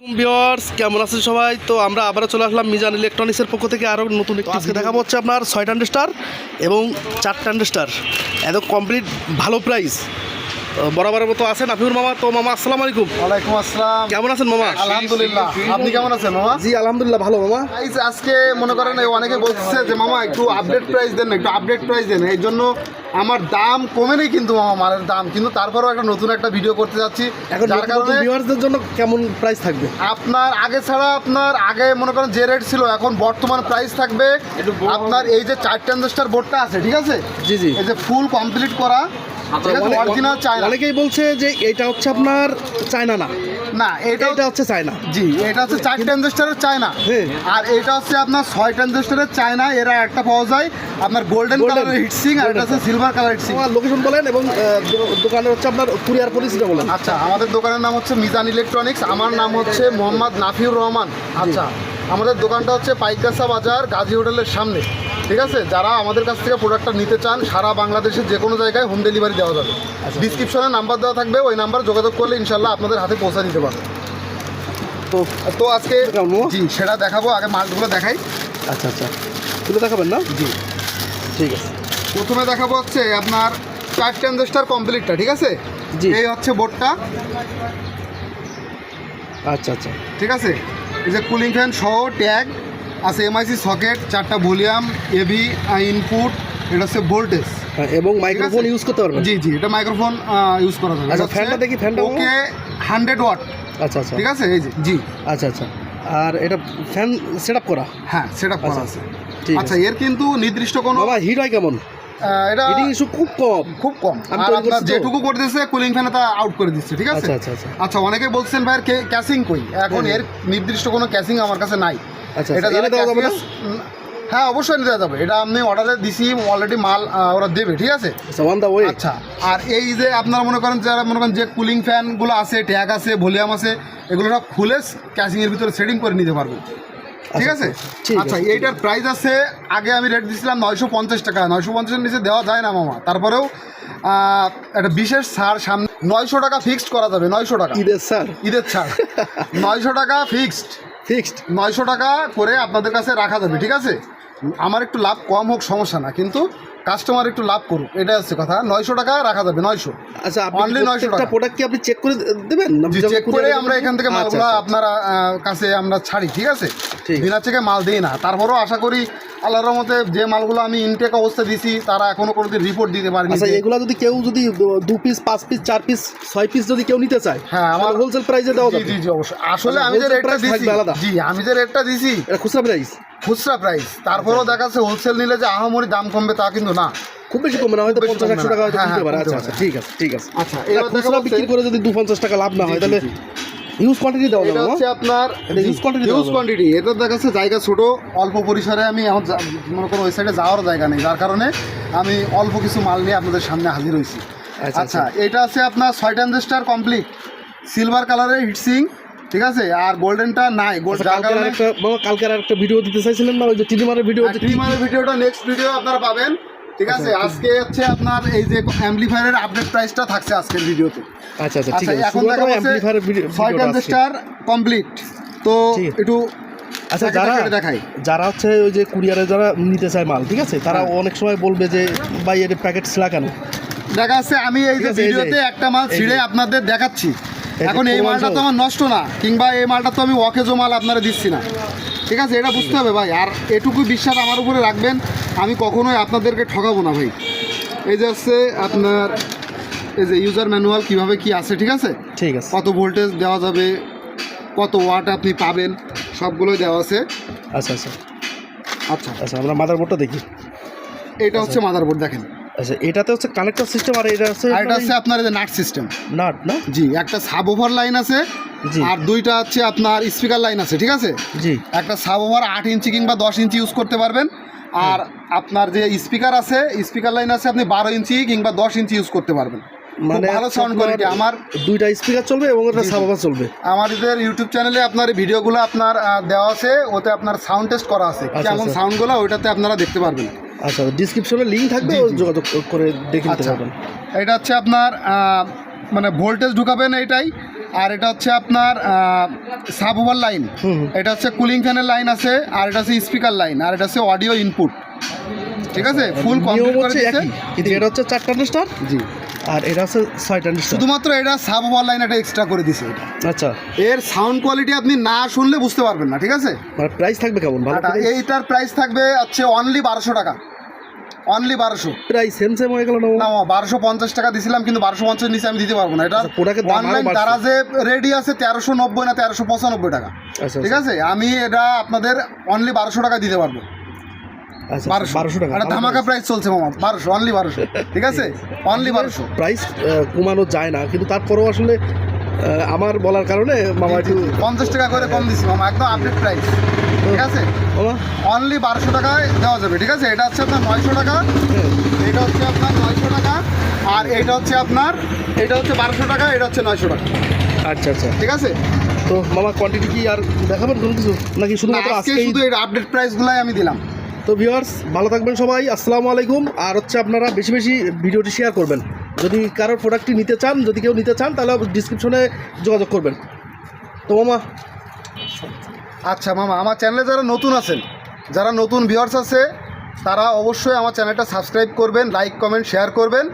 Viewers কেমন আছেন সবাই? তো আমরা আবারও চলে আসলাম মিজান ইলেকট্রনিক্সের পক্ষ থেকে আরও নতুন একটু আজকে দেখাবো হচ্ছে আপনার ছয়টা স্টার এবং চারটা স্টার এত কমপ্লিট ভালো প্রাইস বরাবরের মতো আছেন আফিউর মামা। তো মামা আসসালামু আলাইকুম। ওয়ালাইকুম আসসালাম। কেমন আছেন মামা? আলহামদুলিল্লাহ। আপনি কেমন আছেন মামা? জি আলহামদুলিল্লাহ ভালো মামা। প্রাইস আজকে মনে করেন অনেকে বলছে যে মামা একটু আপডেট প্রাইস দেন একটু আপডেট প্রাইস দেন। এই জন্য আমার দাম কমে নেই কিন্তু মামা মালের দাম। কিন্তু তারপরেও একটা নতুন একটা ভিডিও করতে যাচ্ছি। যার কারণে ভিউয়ার্সদের জন্য কেমন প্রাইস থাকবে? আপনার আগে ছাড়া আপনার আগে মনে করেন যে রেট ছিল এখন বর্তমান প্রাইস থাকবে। আপনার এই যে চারটে ইন্ডাস্টার বোর্ডটা আছে ঠিক আছে? জি জি। এই যে ফুল কমপ্লিট করা অনেকেই বলছে যে এটা হচ্ছে আপনার চায়না না। না এটা এটা হচ্ছে চায়না জি এটা হচ্ছে চারটে ইন্ডাস্টারের চায়না হ্যাঁ। আর এটা হচ্ছে আপনার ছয়টা ইন্ডাস্টারের চায়না এরা একটা পাওয়া যায় আপনার গোল্ডেন। কালারের হিটসিং আর এটা হচ্ছে সিলভার কালার হিটসিং লোকেশন বলেন এবং দোকানের হচ্ছে আপনার কুরিয়ার পলিসিটা বলেন। আচ্ছা আমাদের দোকানের নাম হচ্ছে মিজান ইলেকট্রনিক্স আমার নাম হচ্ছে মোহাম্মদ নাফিউর রহমান। আচ্ছা আমাদের দোকানটা হচ্ছে পাইকাসা বাজার গাজী হোটেলের সামনে। ঠিক আছে? যারা আমাদের কাছ থেকে প্রোডাক্টটা নিতে চান সারা বাংলাদেশের যে কোনো জায়গায় হোম ডেলিভারি দেওয়া যাবে। ডিসক্রিপশনে নাম্বার দেওয়া থাকবে ওই নাম্বার যোগাযোগ করলে ইনশাল্লাহ আপনাদের হাতে পৌঁছে দিতে পারবে। তো তো আজকে জি সেটা দেখাবো আগে মালগুলো দেখাই। আচ্ছা আচ্ছা। তুলে দেখাবেন না? জি। ঠিক আছে। প্রথমে দেখাবো হচ্ছে আপনার চারটে ইনভেস্টার কমপ্লিটটা ঠিক আছে? জি। এই হচ্ছে বোর্ডটা আচ্ছা আচ্ছা। ঠিক আছে? এই যে কুলিং ফ্যান সহ ট্যাগ আছে এমআইসি সকেট চারটা ভলিউম এবি ইনপুট এটা হচ্ছে ভোল্টেজ হ্যাঁ, এবং মাইক্রোফোন ইউজ করতে পারবেন? জি জি এটা মাইক্রোফোন ইউজ করা যাবে। আচ্ছা, ফ্যানটা দেখি, ফ্যানটা ওকে হান্ড্রেড ওয়াট আচ্ছা আচ্ছা। ঠিক আছে? এই যে জি। আচ্ছা আচ্ছা। আর এটা ফ্যান সেট আপ করা? হ্যাঁ সেটা করা আচ্ছা, আছে। ঠিক আচ্ছা এর কিন্তু নির্দিষ্ট কোনো বাবা হিট হয় কেমন? এটা হিটিং ইস্যু খুব কম। খুব কম। আর আপনার যেটুকু করতেছে কুলিং ফ্যানে তা আউট করে দিচ্ছে ঠিক আছে? আচ্ছা আচ্ছা আচ্ছা। আচ্ছা অনেকে বলছেন ভাইয়ের কে- ক্যাসিং কই? এখন এর নির্দিষ্ট কোনো ক্যাসিং আমার কাছে নাই। আচ্ছা এটা আচ্ছা, এনে দেওয়া যাবে না? হ্যাঁ অবশ্যই এনে দেওয়া যাবে। এটা আপনি অর্ডারে দিছি অলরেডি মাল ওরা দেবে ঠিক আছে? আচ্ছা দা ওয়ে আচ্ছা আর এই যে আপনারা মনে করেন যারা মনে করেন যে কুলিং ফ্যানগুলো আছে ট্যাগ আছে ভলিউম আছে এগুলো সব খুলে ক্যাসিংয়ের ভিতরে সেটিং করে নিতে পারবেন ঠিক আছে? আচ্ছা এইটার প্রাইস আছে। আগে আমি রেট দিছিলাম নয়শো পঞ্চাশ টাকা। নয়শো পঞ্চাশের নিচে দেওয়া যায় না মামা। তারপরেও একটা বিশেষ ছাড় সামনে নয়শো টাকা ফিক্সড করা যাবে নয়শো টাকা। ঈদের স্যার ঈদের ছাড়। নয়শো টাকা ফিক্সড ফিক্সড নয়শো টাকা করে আপনাদের কাছে রাখা যাবে ঠিক আছে আমার একটু লাভ কম হোক সমস্যা না কিন্তু কাস্টমার একটু লাভ করুক এটা হচ্ছে কথা নয়শো টাকা রাখা যাবে নয়শো আচ্ছা আপনি Only 900 প্রত্যেকটা টাকা। প্রোডাক্ট কি আপনি চেক করে দেবেন চেক করে আমরা এখান থেকে আচ্ছা, মালগুলো আচ্ছা। আপনারা কাছে আমরা ছাড়ি ঠিক আছে। বিনা চেকে মাল দিই না তারপরও আশা করি আল্লাহর রহমতে যে মালগুলো আমি ইনটেক অবস্থা দিছি তারা এখনও কোনো দিন রিপোর্ট দিতে পারেনি। আচ্ছা এগুলা যদি কেউ যদি দু- পিস পাঁচ পিস চার পিস ছয় পিস যদি কেউ নিতে চায় হ্যাঁ, আমার- হোলসেল প্রাইসে দেওয়া জি জি অবশ্যই। আসলে আমি যে রেটটা দিছি আলাদা? জি আমি যে রেটটা দিছি এটা খুচরা প্রাইস খুচরা প্রাইস তারপরেও দেখা যাচ্ছে হোলসেল নিলে যে আহামরি দাম কমবে তা কিন্তু না। খুব বেশি কমবে না হয়তো পঞ্চাশ একশো টাকা হয়তো হ্যাঁ, পারে। হ্যাঁ, আচ্ছা আচ্ছা ঠিক আছে ঠিক আছে। আচ্ছা এবার খুচরা বিক্রি করে যদি দু পঞ্চাশ টাকা লাভ না হয় তাহলে ইউজ কোয়ান্টিটি এটা হচ্ছে আপনার quantity দেওয়া ইউজ কোয়ান্টিটি এটা দেখা যাচ্ছে জায়গা ছোট অল্প পরিসরে আমি এখন মনে করো ওই সাইডে যাওয়ার জায়গা নেই। যার কারণে আমি অল্প কিছু মাল নিয়ে আপনাদের সামনে হাজির হয়েছি। আচ্ছা, আচ্ছা। এটা আছে আপনার ছয়টা ইনভেস্টার কমপ্লিট সিলভার কালারের হিটসিং ঠিক আছে? আর গোল্ডেনটা নাই। আচ্ছা, কালকে আর একটা ভিডিও দিতে চাইছিলেন না? ওই যে টিডিমারের ভিডিও কি- ভিডিওটা নেক্সট ভিডিও আপনারা পাবেন। ঠিক আছে? আজকে হচ্ছে আপনার এই যে অ্যাম্পলিফায়ারের আপডেট প্রাইসটা থাকছে আজকের ভিডিওতে আচ্ছা আচ্ছা ঠিক আচ্ছা আছে। এখন দেখা যাচ্ছে। ইনভেস্টার কমপ্লিট তো একটু আচ্ছা যারা যারা হচ্ছে ওই যে কুরিয়ারে যারা নিতে চায় মাল ঠিক আছে? তারা হ্যাঁ। অনেক সময় বলবে যে ভাই এর প্যাকেট ছিলা কেন? দেখা যাচ্ছে আমি এই যে আছে, এই যে- ভিডিওতে একটা মাল ছিঁড়ে আপনাদের দেখাচ্ছি। এখন এই মালটা তো আমার নষ্ট না কিংবা এই মালটা তো আমি ওয়াকেজো মাল আপনারা দিচ্ছি না। ঠিক আছে এটা বুঝতে হবে ভাই। আর এটুকু বিশ্বাস আমার উপরে রাখবেন আমি কখনোই আপনাদেরকে ঠকাবো না ভাই। এই যে হচ্ছে আপনার এই যে ইউজার ম্যানুয়াল কীভাবে কি আছে ঠিক আছে? ঠিক আছে। কত ভোল্টেজ দেওয়া যাবে কত ওয়াট আপনি পাবেন সবগুলোই দেওয়া আছে। আচ্ছা আচ্ছা। আচ্ছা। আচ্ছা আমরা মাদারবোর্ডটা দেখি। এটা হচ্ছে মাদারবোর্ড দেখেন। আচ্ছা এটাতে হচ্ছে কানেক্টর সিস্টেম আর এটা হচ্ছে আর এটা হচ্ছে আপনার এই যে নাট সিস্টেম নাট না? জি একটা সাব ওভার লাইন আছে জি। আর দুইটা হচ্ছে আপনার স্পিকার লাইন আছে ঠিক আছে? জি। একটা সাব ওভার আট ইঞ্চি কিংবা দশ ইঞ্চি ইউজ করতে পারবেন। আর আপনার যে স্পিকার আছে স্পিকার লাইন আছে আপনি বারো ইঞ্চি কিংবা দশ ইঞ্চি ইউজ করতে পারবেন। মানে ভালো সাউন্ড কোয়ালিটি আমার দুইটা স্পিকার চলবে এবং একটা সাবাবা চলবে। আমাদের ইউটিউব চ্যানেলে আপনার ভিডিওগুলো আপনার দেওয়া আছে ওতে আপনার সাউন্ড টেস্ট করা আছে। আচ্ছা, কেমন আচ্ছা। সাউন্ডগুলো ওইটাতে আপনারা দেখতে পারবেন। আচ্ছা ডিসক্রিপশনে লিঙ্ক থাকবে। যোগাযোগ করে দেখে নিতে আচ্ছা। পারবেন। এটা হচ্ছে আপনার মানে ভোল্টেজ ঢুকাবেন এইটাই আর এটা হচ্ছে আপনার সাব ওভার লাইন এটা হচ্ছে কুলিং ফ্যানের লাইন আছে আর এটা হচ্ছে স্পিকার লাইন আর এটা হচ্ছে অডিও ইনপুট ঠিক আছে? ফুল কমপ্লিট করে হচ্ছে কিন্তু এটা হচ্ছে চার ট্রানজিস্টার জি। আর এটা হচ্ছে ছয় ট্রানজিস্টার শুধুমাত্র এটা সাব ওভার লাইন একটা এক্সট্রা করে দিছে এটা। আচ্ছা। এর সাউন্ড কোয়ালিটি আপনি না শুনলে বুঝতে পারবেন না ঠিক আছে? মানে প্রাইস থাকবে কেমন? ভালো এইটার প্রাইস থাকবে হচ্ছে অনলি বারোশো টাকা। অনলি বারোশো। প্রাইস সেম সেম হয়ে গেল না বারোশো পঞ্চাশ টাকা দিছিলাম কিন্তু বারোশো পঞ্চাশ নিচে আমি দিতে পারব না। এটা আচ্ছা, অনলাইন তারা যে রেডি আছে তেরোশো নব্বই না তেরোশো পঁচানব্বই টাকা। আচ্ছা ঠিক আছে? আমি এটা আপনাদের অনলি বারোশো টাকা দিতে পারব। আচ্ছা বারোশো। টাকা। একটা ধামাকা প্রাইস চলছে মামা বারোশো অনলি বারোশো। ঠিক আছে? অনলি বারোশো। প্রাইস কমানো যায় না কিন্তু তারপরেও আসলে আমার বলার কারণে মামা একটু পঞ্চাশ টাকা করে কম দিচ্ছি মামা একদম আপডেট প্রাইস ঠিক আছে? অনলি বারোশো টাকায় দেওয়া যাবে ঠিক আছে? এটা হচ্ছে আপনার নয়শো টাকা এটা হচ্ছে আপনার নয়শো টাকা আর এটা হচ্ছে আপনার এটা হচ্ছে বারোশো টাকা এটা হচ্ছে নয়শো টাকা আচ্ছা আচ্ছা। ঠিক আছে? তো মামা কোয়ান্টিটি কি আর দেখাবেন কোনো কিছু? নাকি শুধুমাত্র আজকে শুধু এই আপডেট প্রাইসগুলাই আমি দিলাম। তো ভিউয়ার্স ভালো থাকবেন সবাই আসসালামু আলাইকুম। আর হচ্ছে আপনারা বেশি বেশি ভিডিওটি শেয়ার করবেন। যদি কারোর প্রোডাক্টটি নিতে চান, যদি কেউ নিতে চান, তাহলে ডিসক্রিপশনে যোগাযোগ করবেন। তো মামা। আচ্ছা মামা, আমার চ্যানেলে যারা নতুন আছেন, যারা নতুন ভিউয়ার্স আছে, তারা অবশ্যই আমার চ্যানেলটা সাবস্ক্রাইব করবেন লাইক কমেন্ট শেয়ার করবেন।